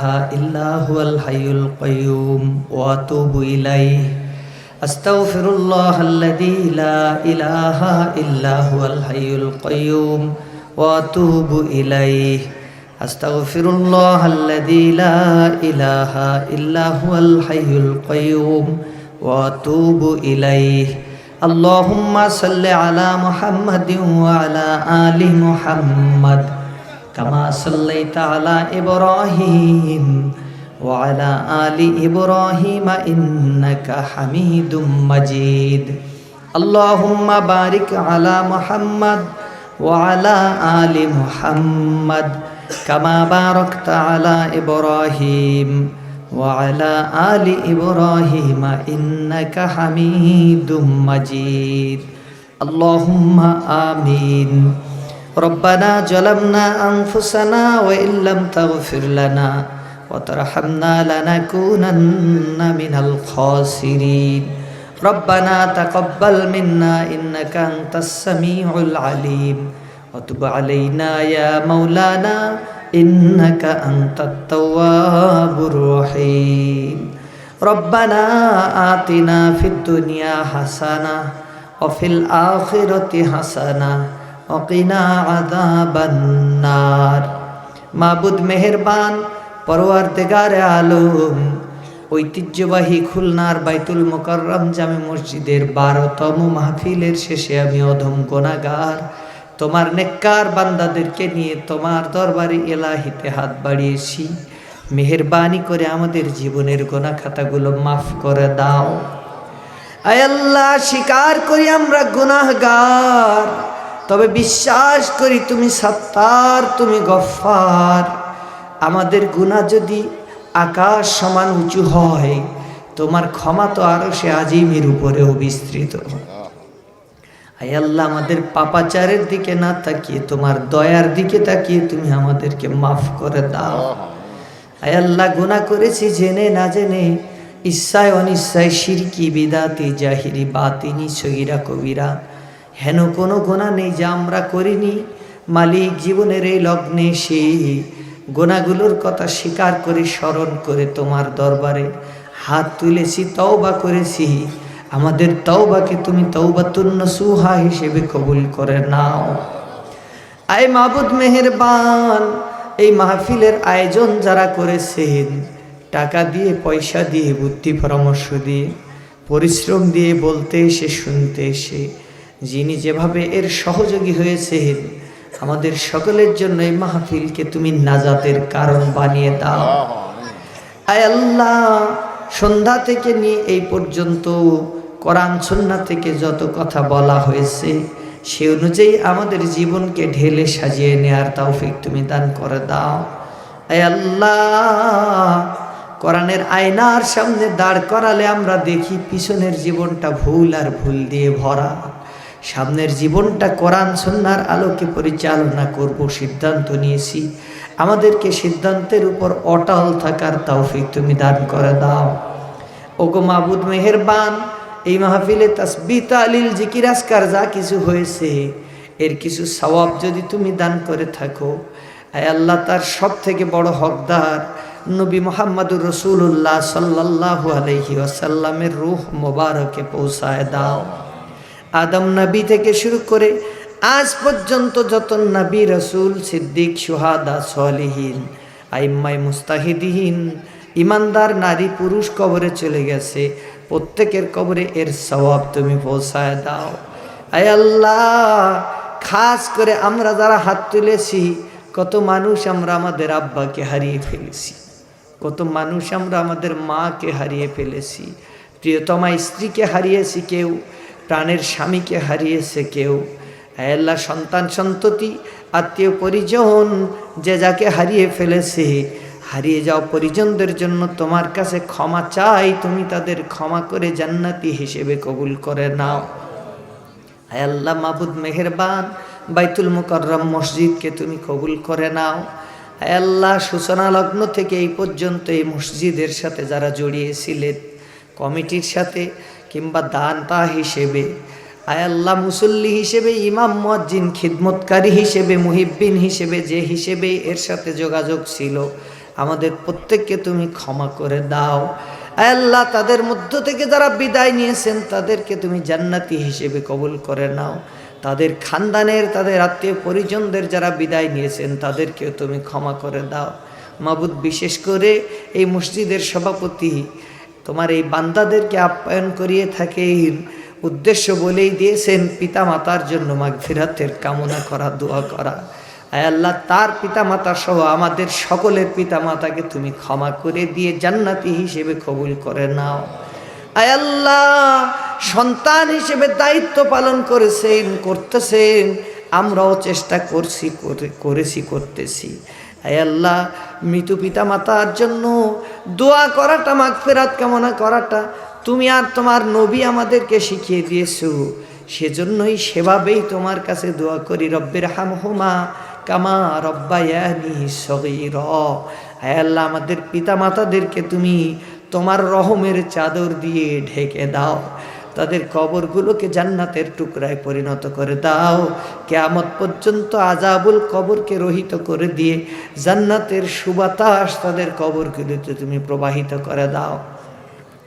إله إلا هو الحي القيوم وأتوب إليه. أستغفر الله الذي لا إله إلا هو الحي القيوم وأتوب إليه. أستغفر الله الذي لا إله إلا هو الحي القيوم وأتوب إليه. اللهم صل على محمد وعلى آل محمد. كما صليت على إبراهيم وعلى آل إبراهيم إنك حميد مجيد اللهم بارك على محمد وعلى آل محمد كما باركت على إبراهيم وعلى آل إبراهيم إنك حميد مجيد اللهم آمين ربنا ظلمنا أنفسنا وإن لم تغفر لنا وترحمنا لنكونن من الخاسرين. ربنا تقبل منا إنك أنت السميع العليم. وتب علينا يا مولانا إنك أنت التواب الرحيم. ربنا آتنا في الدنيا حسنة وفي الآخرة حسنة মাবুদ মেহেরবান, পরোয়ার তেগার আলম, ঐতিহ্যবাহী খুলনার বাইতুল মোকাররম জামে মসজিদের বারোতম মাহফিলের শেষে আমি অধম গোনাগার তোমার নেককার বান্দাদেরকে নিয়ে তোমার দরবারে এলাহিতে হাত বাড়িয়েছি। মেহরবানি করে আমাদের জীবনের গোনা খাতাগুলো মাফ করে দাও। আয়াল্লাহ স্বীকার করি আমরা গুনাহগার। তবে বিশ্বাস করি তুমি সত্তার, তুমি গফার আমাদের গুণা যদি আকাশ সমান উঁচু হয়, তোমার ক্ষমা তো আরও সে আজিমের উপরেও বিস্তৃত। আয় আল্লাহ, আমাদের পাপাচারের দিকে না তাকিয়ে, তোমার দয়ার দিকে তাকিয়ে তুমি আমাদেরকে মাফ করে দাও। আয় আল্লাহ, গুণা করেছি জেনে না জেনে ইচ্ছায় অনিচ্ছায় সিরকি, বিদাতি, জাহিরি, বাতিনি, সগিরা, কবিরা। হেন কোনো গোনা নেই যা আমরা করিনি। মালিক জীবনের এই লগ্নে সে গোনাগুলোর কথা স্বীকার করে স্মরণ করে তোমার দরবারে হাত তুলেছি, তওবা করেছি। আমাদের তওবাকে তুমি তওবাতুন্ন সুহা হিসেবে কবুল করে নাও। আয় মাবুদ মেহেরবান, এই মাহফিলের আয়োজন যারা করেছেন, টাকা দিয়ে, পয়সা দিয়ে, বুদ্ধি পরামর্শ দিয়ে, পরিশ্রম দিয়ে বলতে এসে, শুনতে এসে যিনি যেভাবে এর সহযোগী হয়েছেন, আমাদের সকলের জন্য এই মাহফিলকে তুমি নাজাতের কারণ বানিয়ে দাও। আয় আল্লাহ, সন্ধ্যা থেকে নিয়ে এই পর্যন্ত কোরআন সন্না থেকে যত কথা বলা হয়েছে, সে অনুযায়ী আমাদের জীবনকে ঢেলে সাজিয়ে নেয়ার তৌফিক তুমি দান করে দাও। আয় আল্লাহ, কোরআনের আয়নার সামনে দাঁড় করালে আমরা দেখি পিছনের জীবনটা ভুল আর ভুল দিয়ে ভরা। সামনের জীবনটা কোরআন সন্ন্যার আলোকে পরিচালনা করব, সিদ্ধান্ত নিয়েছি। আমাদেরকে সিদ্ধান্তের উপর অটল থাকার তৌফিক তুমি দান করে দাও। ওগো মাহবুদ মেহেরবান, এই মাহফিলে তসবি তালিল, জিকির আসকার যা কিছু হয়েছে, এর কিছু সওয়াব যদি তুমি দান করে থাকো আল্লাহ তার সব থেকে বড় হকদার, নবী মোহাম্মদুর রসুল্লাহ সাল্লাহ আলহি আসাল্লামের রুহ মোবারকে পৌঁছায় দাও। আদম নবী থেকে শুরু করে আজ পর্যন্ত যত নবী রসুল, সিদ্দিক, সুহাদা, সলিহীন আইম্মাই মুস্তাহিদিহীন ইমানদার নারী, পুরুষ কবরে চলে গেছে, প্রত্যেকের কবরে এর স্বভাব তুমি পৌঁছায় দাও। আয় আল্লাহ, খাস করে আমরা যারা হাত তুলেছি, কত মানুষ আমরা আমাদের আব্বাকে হারিয়ে ফেলেছি, কত মানুষ আমরা আমাদের মাকে হারিয়ে ফেলেছি, প্রিয়তমা স্ত্রীকে হারিয়েছি কেউ প্রাণের স্বামীকে হারিয়েছে কেউ। আল্লাহ, সন্তান সন্ততি, আত্মীয় পরিজন, যে যাকে হারিয়ে ফেলেছে, হারিয়ে যাও পরিজনদের জন্য তোমার কাছে ক্ষমা চাই, তুমি তাদের ক্ষমা করে জান্নাতি হিসেবে কবুল করে নাও। আয় আল্লাহ মেহেরবান, বাইতুল মুকররম মসজিদকে তুমি কবুল করে নাও। আয় আল্লাহ, সূচনা লগ্ন থেকে এই পর্যন্ত এই মসজিদের সাথে যারা জড়িয়েছিলেন কমিটির সাথে কিংবা দানতা হিসেবে আয় আল্লাহ মুসল্লি হিসেবে, ইমাম, মুয়াজ্জিন, খিদমতকারী হিসেবে, মুহিব্বিন হিসেবে, যে হিসেবে এর সাথে যোগাযোগ ছিল, আমাদের প্রত্যেককে তুমি ক্ষমা করে দাও। আল্লাহ তাদের মধ্য থেকে যারা বিদায় নিয়েছেন, তাদেরকে তুমি জান্নাতি হিসেবে কবুল করে নাও। তাদের খানদানের, তাদের আত্মীয় পরিজনদের যারা বিদায় নিয়েছেন, তাদেরকেও তুমি ক্ষমা করে দাও। মাবুদ বিশেষ করে এই মসজিদের সভাপতি তোমার এই বান্দাদেরকে আপ্যায়ন করিয়ে থাকেন। উদ্দেশ্য বলেই দিয়েছেন পিতা মাতার জন্য মাগ ফিরাতের কামনা করা, দোয়া করা। আয় আল্লাহ, তার পিতা মাতা সহ আমাদের সকলের পিতা মাতাকে তুমি ক্ষমা করে দিয়ে জান্নাতি হিসেবে কবুল করে নাও। আয় আল্লাহ, সন্তান হিসেবে দায়িত্ব পালন করেছেন, করতেছেন। আমরাও চেষ্টা করছি, করে- করেছি, করতেছি। আল্লাহ, মৃত পিতা মাতার জন্য দোয়া করাটা মাগ ফেরাত কামনা করাটা তুমি আর তোমার নবী আমাদেরকে শিখিয়ে দিয়েছ। সেজন্যই সেভাবেই তোমার কাছে দোয়া করি, রব্বের হাম হোমা কামা রব্বায়ানি সগীর। আল্লাহ, আমাদের পিতা মাতাদেরকে তুমি তোমার রহমের চাদর দিয়ে ঢেকে দাও। তাদের কবরগুলোকে জান্নাতের টুকরায় পরিণত করে দাও। কেয়ামত পর্যন্ত আজাবুল কবরকে রহিত করে দিয়ে জান্নাতের সুবাতাস তাদের কবরগুলোতে তুমি প্রবাহিত করে দাও।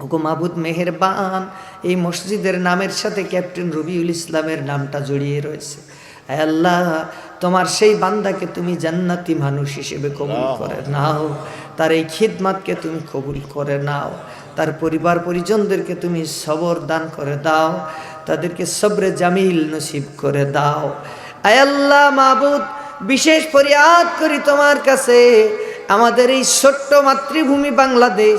হুকুম আবুদ মেহেরবান এই মসজিদের নামের সাথে ক্যাপ্টেন রবিউল ইসলামের নামটা জড়িয়ে রয়েছে। আল্লাহ তোমার সেই বান্দাকে তুমি জান্নাতি মানুষ হিসেবে কবুল করে নাও। তার এই খিদমাতকে তুমি কবুল করে নাও। তার পরিবার পরিজনদেরকে তুমি সবর দান করে দাও। তাদেরকে সবরে জামিল নসিব করে দাও। আয় আল্লাহ মাবুদ, বিশেষ ফরিয়াদ করি তোমার কাছে। আমাদের এই ছোট্ট মাতৃভূমি বাংলাদেশ,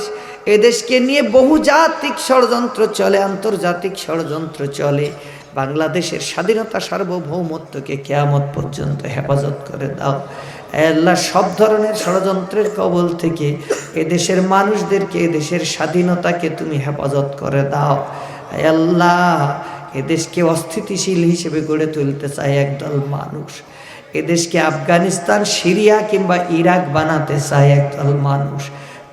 এদেশকে নিয়ে বহুজাতিক ষড়যন্ত্র চলে, আন্তর্জাতিক ষড়যন্ত্র চলে। বাংলাদেশের স্বাধীনতা সার্বভৌমত্বকে কেয়ামত পর্যন্ত হেফাজত করে দাও। আল্লাহ, সব ধরনের ষড়যন্ত্রের কবল থেকে এদেশের মানুষদেরকে, এদেশের স্বাধীনতাকে তুমি হেফাজত করে দাও। আল্লাহ, এদেশকে অস্থিতিশীল হিসেবে গড়ে তুলতে চায় একদল মানুষ। এদেশকে আফগানিস্তান, সিরিয়া কিংবা ইরাক বানাতে চায় একদল মানুষ।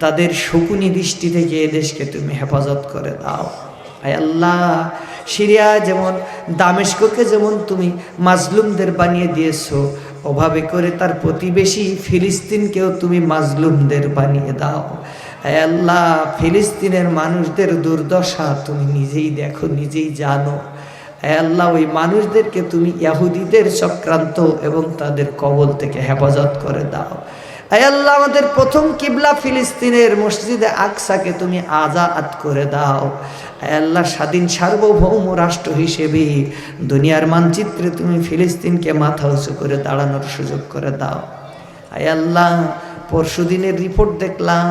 তাদের শকুনি দৃষ্টি থেকে এদেশকে তুমি হেফাজত করে দাও। আল্লাহ সিরিয়া যেমন, দামেস্ককে যেমন তুমি মাজলুমদের বানিয়ে দিয়েছ, ওভাবে করে তার প্রতিবেশী ফিলিস্তিনকেও তুমি মাজলুমদের বানিয়ে দাও। আল্লাহ, ফিলিস্তিনের মানুষদের দুর্দশা তুমি নিজেই দেখো, নিজেই জানো। আল্লাহ, ওই মানুষদেরকে তুমি ইয়াহুদিদের চক্রান্ত এবং তাদের কবল থেকে হেফাজত করে দাও। আল্লাহ, আমাদের প্রথম কিবলা ফিলিস্তিনের মসজিদে আকসাকে তুমি আজাদ করে দাও। আল্লাহ, স্বাধীন সার্বভৌম রাষ্ট্র হিসেবে দুনিয়ার মানচিত্রে তুমি ফিলিস্তিনকে মাথা উঁচু করে দাঁড়ানোর সুযোগ করে দাও। আল্লাহ পরশু দিনের রিপোর্ট দেখলাম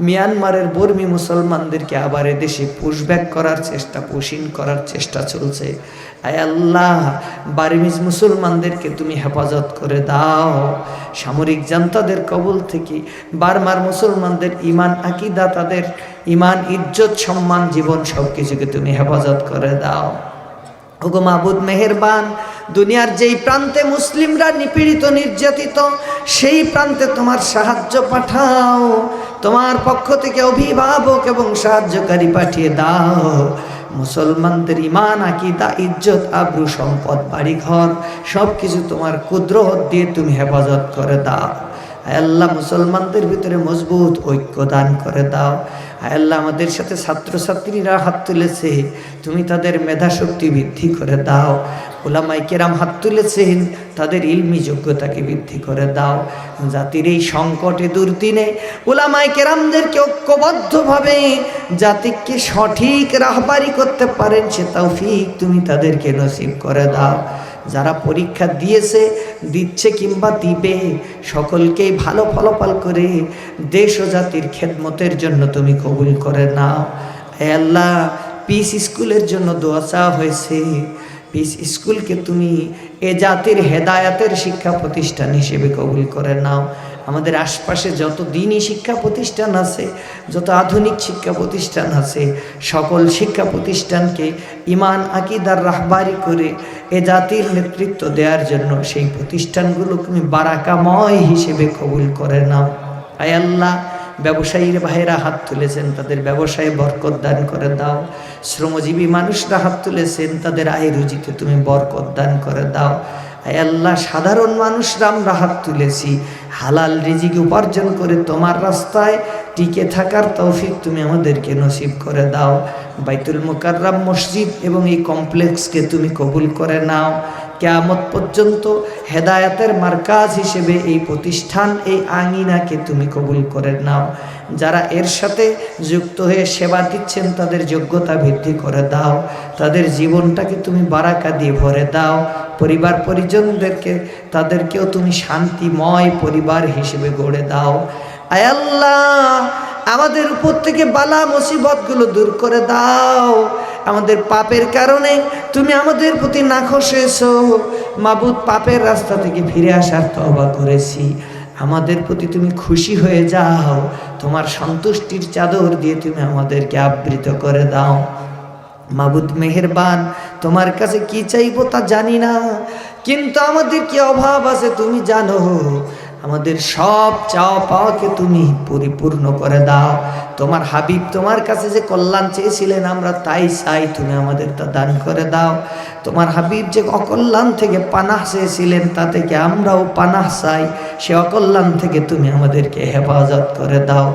মিয়ানমারের বর্মী মুসলমানদেরকে আবার এদেশে পুশব্যাক করার চেষ্টা পুশিন করার চেষ্টা চলছে। আল্লাহ, বার্মিজ মুসলমানদেরকে তুমি হেফাজত করে দাও। সামরিক জান্তাদের কবল থেকে বারমার মুসলমানদের ইমান আকিদা, তাদের ইমান ইজ্জত, সম্মান, জীবন সব কিছুকে তুমি হেফাজত করে দাও। হুকুম আবুদ মেহেরবান, দুনিয়ার যেই প্রান্তে মুসলিমরা নিপীড়িত, নির্যাতিত, সেই প্রান্তে তোমার সাহায্য পাঠাও। তোমার পক্ষ থেকে অভিভাবক এবং সাহায্যকারী পাঠিয়ে দাও। মুসলমানদের ইমান আকিদা, ইজ্জত, আব্রু, সম্পদ, বাড়িঘর সব কিছু তোমার কুদ্রত দিয়ে তুমি হেফাজত করে দাও। আল্লাহ মুসলমানদের ভিতরে মজবুত ঐক্য দান করে দাও। আল্লাহ আমাদের সাথে ছাত্রছাত্রীরা হাত তুলেছে, তুমি তাদের মেধা শক্তি বৃদ্ধি করে দাও। ওলামাই কেরাম হাত তুলেছেন, তাদের ইলমি যোগ্যতাকে বৃদ্ধি করে দাও। জাতির এই সংকটে দুর্দিনে ওলামাই কেরামদেরকে ঐক্যবদ্ধভাবে জাতিকে সঠিক রাহবারি করতে পারেন, সে তাও তৌফিক তুমি তাদেরকে নসিব করে দাও। যারা পরীক্ষা দিয়েছে, দিচ্ছে কিংবা দিবে, সকলকেই ভালো ফলাফল করে দেশ ও জাতির খেদমতের জন্য তুমি কবুল করে নাও। আল্লাহ পিস স্কুলের জন্য দোয়া চাওয়া হয়েছে। পিস স্কুলকে তুমি এ জাতির হেদায়াতের শিক্ষা প্রতিষ্ঠান হিসেবে কবুল করে নাও। আমাদের আশপাশে যত দিনই শিক্ষা প্রতিষ্ঠান আছে, যত আধুনিক শিক্ষা প্রতিষ্ঠান আছে, সকল শিক্ষা প্রতিষ্ঠানকে ইমান, আকিদার রাহবারি করে এ জাতির নেতৃত্ব দেওয়ার জন্য সেই প্রতিষ্ঠানগুলো তুমি বারাকাময় হিসেবে কবুল করে নাও। আয় আল্লাহ, ব্যবসায়ীর ভাইয়েরা হাত তুলেছেন, তাদের ব্যবসায় বরকত দান করে দাও। শ্রমজীবী মানুষরা হাত তুলেছেন, তাদের আয় রুজিতে তুমি বরকত দান করে দাও। আল্লাহ, সাধারণ মানুষরা আমরা হাত তুলেছি। হালাল রিজিক উপার্জন করে তোমার রাস্তায় টিকে থাকার তৌফিক তুমি আমাদেরকে নসিব করে দাও। বাইতুল মোকাররাম মসজিদ এবং এই কমপ্লেক্সকে তুমি কবুল করে নাও। কেয়ামত পর্যন্ত হেদায়াতের মার্কাজ হিসেবে এই প্রতিষ্ঠান, এই আঙিনাকে তুমি কবুল করে নাও। যারা এর সাথে যুক্ত হয়ে সেবা দিচ্ছেন, তাদের যোগ্যতা বৃদ্ধি করে দাও। তাদের জীবনটাকে তুমি বারাকা দিয়ে ভরে দাও। পরিবার পরিজনদেরকে, তাদেরকেও তুমি শান্তিময় পরিবার হিসেবে গড়ে দাও। আয় আল্লাহ, আমাদের উপর থেকে বালা মুসিবতগুলো দূর করে দাও। আমাদের পাপের কারণে তুমি আমাদের প্রতি নাখোশ হয়েছো মাবুদ পাপের রাস্তা থেকে ফিরে আসার তবা করেছি। আমাদের প্রতি তুমি খুশি হয়ে যাও। তোমার সন্তুষ্টির চাদর দিয়ে তুমি আমাদেরকে আবৃত করে দাও। মাবুদ মেহেরবান, তোমার কাছে কি চাইব তা জানি না। কিন্তু আমাদের কি অভাব আছে তুমি জানো। আমাদের সব চাওয়া পাওয়াকে তুমি পরিপূর্ণ করে দাও। তোমার হাবিব তোমার কাছে যে কল্যাণ চেয়েছিলেন, আমরা তাই চাই তুমি আমাদের তা দান করে দাও। তোমার হাবিব যে অকল্যাণ থেকে পানাহ চেয়েছিলেন, তা থেকে আমরাও পানাহ চাই। সে অকল্যাণ থেকে তুমি আমাদেরকে হেফাজত করে দাও।